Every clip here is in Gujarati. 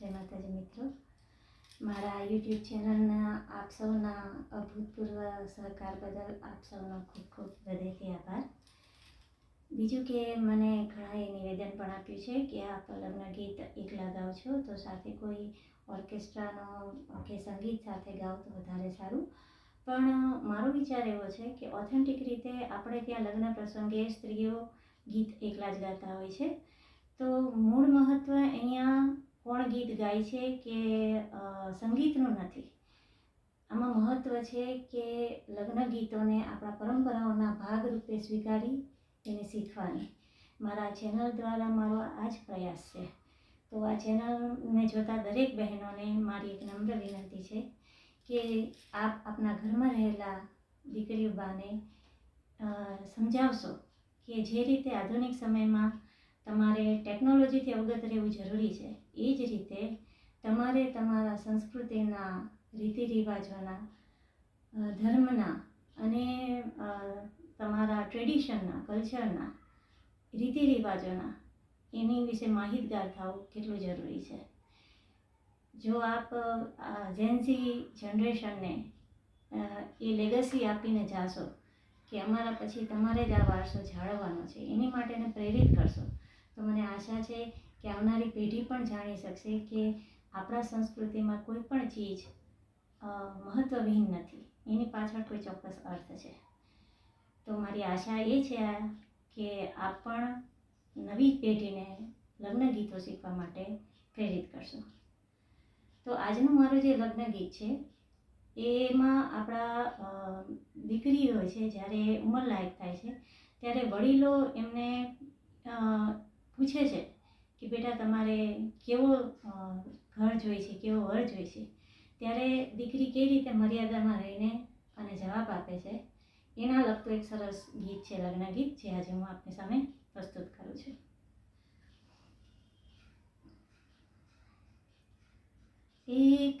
જય માતાજી મિત્રો. મારા યુટ્યુબ ચેનલના આપ સૌના અભૂતપૂર્વ સહકાર બદલ આપ સૌનો ખૂબ ખૂબ હૃદયથી આભાર. બીજું કે મને ઘણાએ નિવેદન પણ આપ્યું છે કે આપ લગ્ન ગીત એકલા ગાઓ છો, તો સાથે કોઈ ઓર્કેસ્ટ્રાનો કે સંગીત સાથે ગાઓ તો વધારે સારું. પણ મારો વિચાર એવો છે કે ઓથેન્ટિક રીતે આપણે ત્યાં લગ્ન પ્રસંગે સ્ત્રીઓ ગીત એકલા જ ગાતા હોય છે. તો મૂળ મહત્ત્વ અહીંયા કોણ ગીત ગાય છે કે સંગીતનું નથી? આમાં મહત્ત્વ છે કે લગ્ન ગીતોને આપણા પરંપરાઓના ભાગરૂપે સ્વીકારી એને શીખવાની. મારા ચેનલ દ્વારા મારો આ જ પ્રયાસ છે. તો આ ચેનલને જોતા દરેક બહેનોને મારી એક નમ્ર વિનંતી છે કે આપ આપના ઘરમાં રહેલા દીકરીઓ બાને સમજાવશો કે જે રીતે આધુનિક સમયમાં તમારે ટેકનોલોજીથી અવગત રહેવું જરૂરી છે. એ જ રીતે તમારે તમારા સંસ્કૃતિના રીતિ રિવાજોના ધર્મના અને તમારા ટ્રેડિશનના કલ્ચરના રીતિ રિવાજોના એની વિશે માહિતગાર થવું કેટલું જરૂરી છે. જો આપ જેન્સી જનરેશનને એ લેગસી આપીને જાશો કે અમારા પછી તમારે જ આ વારસો જાળવવાનો છે, એની માટેને પ્રેરિત કરશો તો મને આશા છે કે આવનારી પેઢી પણ જાણી શકશે કે આપણા સંસ્કૃતિમાં કોઈ પણ ચીજ અ, મહત્ત્વવિહીન નથી. એની પાછળ કોઈ ચોક્કસ અર્થ છે. તો મારી આશા એ છે કે આપ પણ નવી પેઢીને લગ્ન ગીતો શીખવા માટે પ્રેરિત કરશો. તો આજનું મારું જે લગ્ન ગીત છે એમાં આપણા દીકરીઓ છે જ્યારે ઉંમર લાયક થાય છે ત્યારે વડીલો એમને પૂછે છે કે બેટા તમારે કેવો ઘર જોઈએ છે, કેવો વર જોઈએ છે? ત્યારે દીકરી કેવી રીતે મર્યાદામાં રહીને અને જવાબ આપે છે? એના લગતું એક સરસ ગીત છે, લગ્ન ગીત, જે આજે હું આપની સામે પ્રસ્તુત કરું છું. એક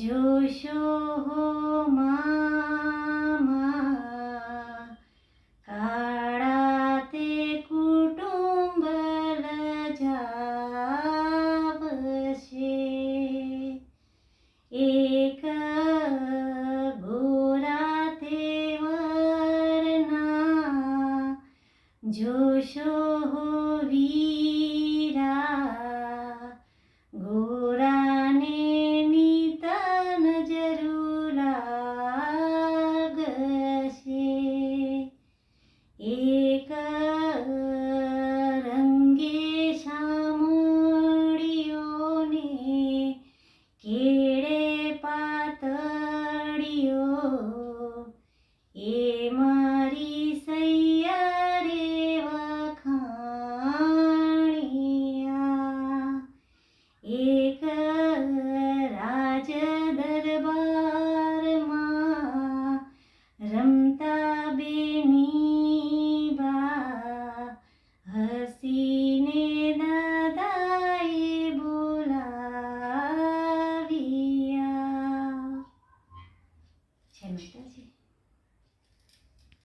যশো মামা কাড়াতে কুটুম্ব যাবশে এক গোরাতে वरना जोशो होवी Ema